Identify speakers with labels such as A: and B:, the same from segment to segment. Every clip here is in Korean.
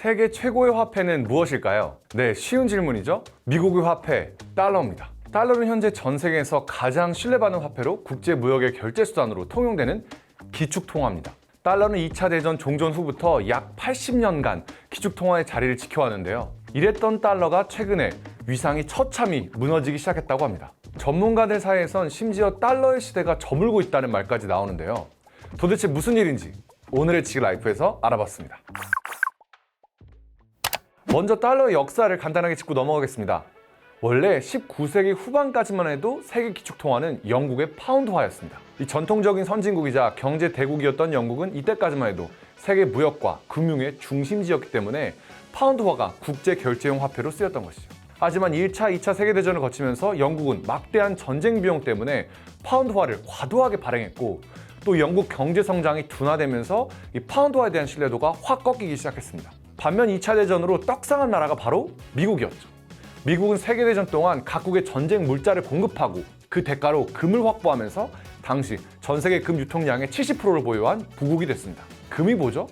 A: 세계 최고의 화폐는 무엇일까요? 네, 쉬운 질문이죠. 미국의 화폐, 달러입니다. 달러는 현재 전 세계에서 가장 신뢰받는 화폐로 국제 무역의 결제 수단으로 통용되는 기축 통화입니다. 달러는 2차 대전 종전 후부터 약 80년간 기축 통화의 자리를 지켜왔는데요. 이랬던 달러가 최근에 위상이 처참히 무너지기 시작했다고 합니다. 전문가들 사이에선 심지어 달러의 시대가 저물고 있다는 말까지 나오는데요. 도대체 무슨 일인지 오늘의 지글 라이프에서 알아봤습니다. 먼저 달러의 역사를 간단하게 짚고 넘어가겠습니다. 원래 19세기 후반까지만 해도 세계 기축 통화는 영국의 파운드화였습니다. 이 전통적인 선진국이자 경제 대국이었던 영국은 이때까지만 해도 세계 무역과 금융의 중심지였기 때문에 파운드화가 국제 결제용 화폐로 쓰였던 것이죠. 하지만 1차, 2차 세계대전을 거치면서 영국은 막대한 전쟁 비용 때문에 파운드화를 과도하게 발행했고 또 영국 경제 성장이 둔화되면서 이 파운드화에 대한 신뢰도가 확 꺾이기 시작했습니다. 반면 2차 대전으로 떡상한 나라가 바로 미국이었죠. 미국은 세계대전 동안 각국의 전쟁 물자를 공급하고 그 대가로 금을 확보하면서 당시 전 세계 금 유통량의 70%를 보유한 부국이 됐습니다. 금이 뭐죠?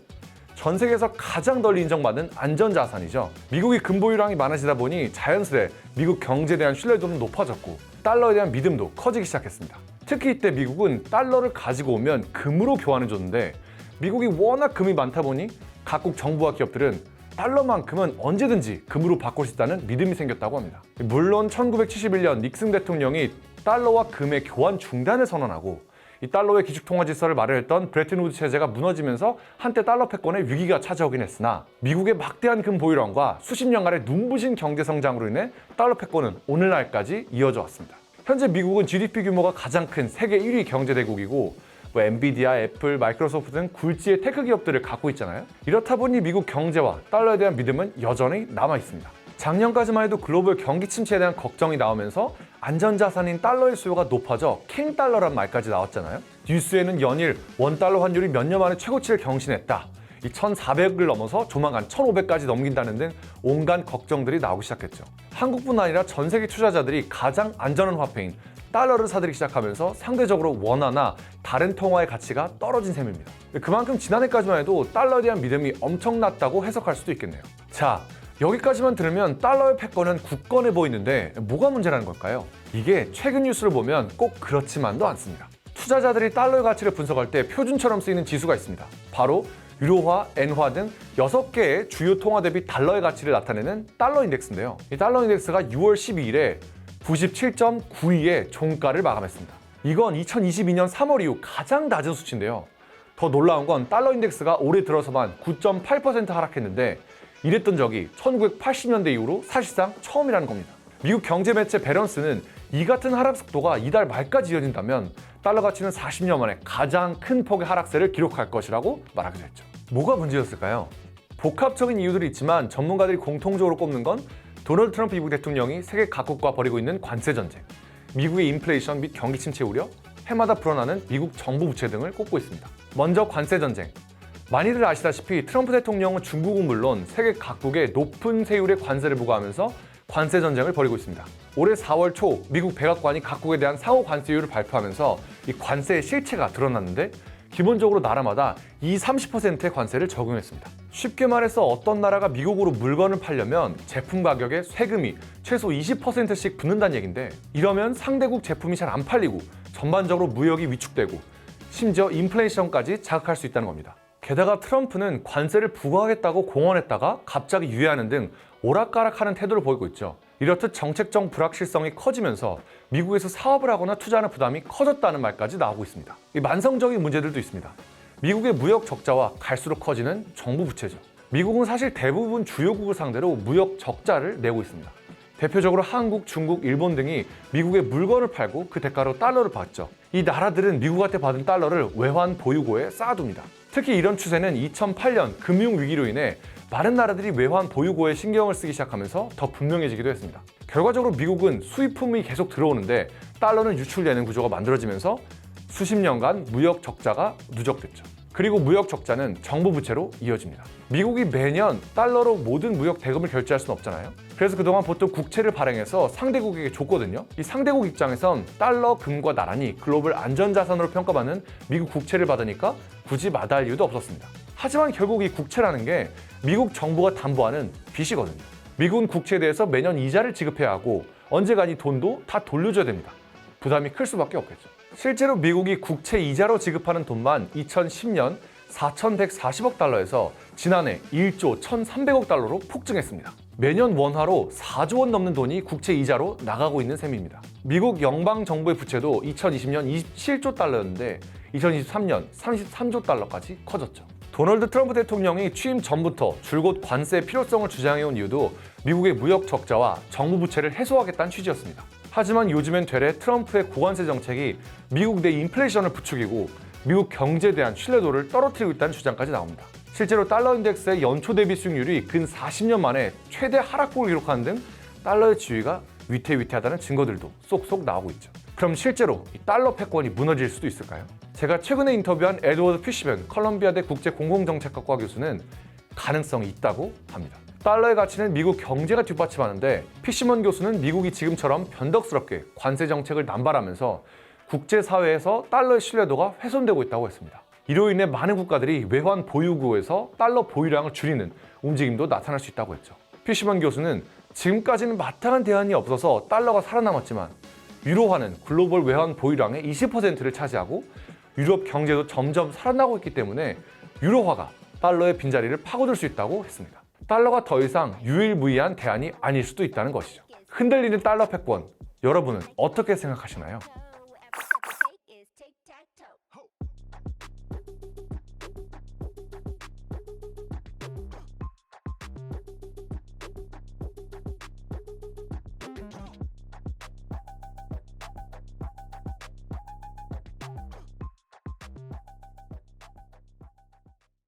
A: 전 세계에서 가장 널리 인정받는 안전자산이죠. 미국이 금 보유량이 많아지다 보니 자연스레 미국 경제에 대한 신뢰도는 높아졌고 달러에 대한 믿음도 커지기 시작했습니다. 특히 이때 미국은 달러를 가지고 오면 금으로 교환해줬는데 미국이 워낙 금이 많다 보니 각국 정부와 기업들은 달러만큼은 언제든지 금으로 바꿀 수 있다는 믿음이 생겼다고 합니다. 물론 1971년 닉슨 대통령이 달러와 금의 교환 중단을 선언하고 이 달러의 기축통화 질서를 마련했던 브레튼 우드 체제가 무너지면서 한때 달러 패권의 위기가 찾아오긴 했으나 미국의 막대한 금 보유량과 수십 년간의 눈부신 경제 성장으로 인해 달러 패권은 오늘날까지 이어져 왔습니다. 현재 미국은 GDP 규모가 가장 큰 세계 1위 경제 대국이고 뭐 엔비디아, 애플, 마이크로소프트 등 굴지의 테크 기업들을 갖고 있잖아요. 이렇다 보니 미국 경제와 달러에 대한 믿음은 여전히 남아 있습니다. 작년까지만 해도 글로벌 경기 침체에 대한 걱정이 나오면서 안전자산인 달러의 수요가 높아져 킹달러란 말까지 나왔잖아요. 뉴스에는 연일 원달러 환율이 몇 년 만에 최고치를 경신했다. 이 1,400을 넘어서 조만간 1,500까지 넘긴다는 등 온갖 걱정들이 나오기 시작했죠. 한국뿐 아니라 전 세계 투자자들이 가장 안전한 화폐인 달러를 사들이기 시작하면서 상대적으로 원화나 다른 통화의 가치가 떨어진 셈입니다. 그만큼 지난해까지만 해도 달러에 대한 믿음이 엄청났다고 해석할 수도 있겠네요. 자, 여기까지만 들으면 달러의 패권은 굳건해 보이는데 뭐가 문제라는 걸까요? 이게 최근 뉴스를 보면 꼭 그렇지만도 않습니다. 투자자들이 달러의 가치를 분석할 때 표준처럼 쓰이는 지수가 있습니다. 바로 유로화, 엔화 등 6개의 주요 통화 대비 달러의 가치를 나타내는 달러 인덱스인데요. 이 달러 인덱스가 6월 12일에 97.92의 종가를 마감했습니다. 이건 2022년 3월 이후 가장 낮은 수치인데요. 더 놀라운 건 달러 인덱스가 올해 들어서만 9.8% 하락했는데 이랬던 적이 1980년대 이후로 사실상 처음이라는 겁니다. 미국 경제 매체 베런스는 이 같은 하락 속도가 이달 말까지 이어진다면 달러 가치는 40년 만에 가장 큰 폭의 하락세를 기록할 것이라고 말하기도 했죠. 뭐가 문제였을까요? 복합적인 이유들이 있지만 전문가들이 공통적으로 꼽는 건 도널드 트럼프 미국 대통령이 세계 각국과 벌이고 있는 관세 전쟁, 미국의 인플레이션 및 경기 침체 우려, 해마다 불어나는 미국 정부 부채 등을 꼽고 있습니다. 먼저 관세 전쟁. 많이들 아시다시피 트럼프 대통령은 중국은 물론 세계 각국에 높은 세율의 관세를 부과하면서 관세 전쟁을 벌이고 있습니다. 올해 4월 초 미국 백악관이 각국에 대한 상호 관세율을 발표하면서 이 관세의 실체가 드러났는데 기본적으로 나라마다 2, 30%의 관세를 적용했습니다. 쉽게 말해서 어떤 나라가 미국으로 물건을 팔려면 제품 가격에 세금이 최소 20%씩 붙는다는 얘기인데 이러면 상대국 제품이 잘 안 팔리고 전반적으로 무역이 위축되고 심지어 인플레이션까지 자극할 수 있다는 겁니다. 게다가 트럼프는 관세를 부과하겠다고 공언했다가 갑자기 유예하는 등 오락가락하는 태도를 보이고 있죠. 이렇듯 정책적 불확실성이 커지면서 미국에서 사업을 하거나 투자하는 부담이 커졌다는 말까지 나오고 있습니다. 이 만성적인 문제들도 있습니다. 미국의 무역 적자와 갈수록 커지는 정부 부채죠. 미국은 사실 대부분 주요국을 상대로 무역 적자를 내고 있습니다. 대표적으로 한국, 중국, 일본 등이 미국에 물건을 팔고 그 대가로 달러를 받죠. 이 나라들은 미국한테 받은 달러를 외환 보유고에 쌓아둡니다. 특히 이런 추세는 2008년 금융위기로 인해 많은 나라들이 외환 보유고에 신경을 쓰기 시작하면서 더 분명해지기도 했습니다. 결과적으로 미국은 수입품이 계속 들어오는데 달러는 유출되는 구조가 만들어지면서 수십 년간 무역 적자가 누적됐죠. 그리고 무역 적자는 정부 부채로 이어집니다. 미국이 매년 달러로 모든 무역 대금을 결제할 수는 없잖아요. 그래서 그동안 보통 국채를 발행해서 상대국에게 줬거든요. 이 상대국 입장에선 달러, 금과 나란히 글로벌 안전자산으로 평가받는 미국 국채를 받으니까 굳이 마다할 이유도 없었습니다. 하지만 결국 이 국채라는 게 미국 정부가 담보하는 빚이거든요. 미국은 국채에 대해서 매년 이자를 지급해야 하고 언제간 이 돈도 다 돌려줘야 됩니다. 부담이 클 수밖에 없겠죠. 실제로 미국이 국채 이자로 지급하는 돈만 2010년 4,140억 달러에서 지난해 1조 1,300억 달러로 폭증했습니다. 매년 원화로 4조 원 넘는 돈이 국채 이자로 나가고 있는 셈입니다. 미국 영방 정부의 부채도 2020년 27조 달러였는데 2023년 33조 달러까지 커졌죠. 도널드 트럼프 대통령이 취임 전부터 줄곧 관세의 필요성을 주장해온 이유도 미국의 무역 적자와 정부 부채를 해소하겠다는 취지였습니다. 하지만 요즘엔 되레 트럼프의 고관세 정책이 미국 내 인플레이션을 부추기고 미국 경제에 대한 신뢰도를 떨어뜨리고 있다는 주장까지 나옵니다. 실제로 달러 인덱스의 연초 대비 수익률이 근 40년 만에 최대 하락폭을 기록하는 등 달러의 지위가 위태위태하다는 증거들도 쏙쏙 나오고 있죠. 그럼 실제로 이 달러 패권이 무너질 수도 있을까요? 제가 최근에 인터뷰한 에드워드 피시벤 컬럼비아대 국제공공정책학과 교수는 가능성이 있다고 합니다. 달러의 가치는 미국 경제가 뒷받침하는데 피시먼 교수는 미국이 지금처럼 변덕스럽게 관세 정책을 남발하면서 국제사회에서 달러의 신뢰도가 훼손되고 있다고 했습니다. 이로 인해 많은 국가들이 외환 보유국에서 달러 보유량을 줄이는 움직임도 나타날 수 있다고 했죠. 피시먼 교수는 지금까지는 마땅한 대안이 없어서 달러가 살아남았지만 유로화는 글로벌 외환 보유량의 20%를 차지하고 유럽 경제도 점점 살아나고 있기 때문에 유로화가 달러의 빈자리를 파고들 수 있다고 했습니다. 달러가 더 이상 유일무이한 대안이 아닐 수도 있다는 것이죠. 흔들리는 달러 패권, 여러분은 어떻게 생각하시나요?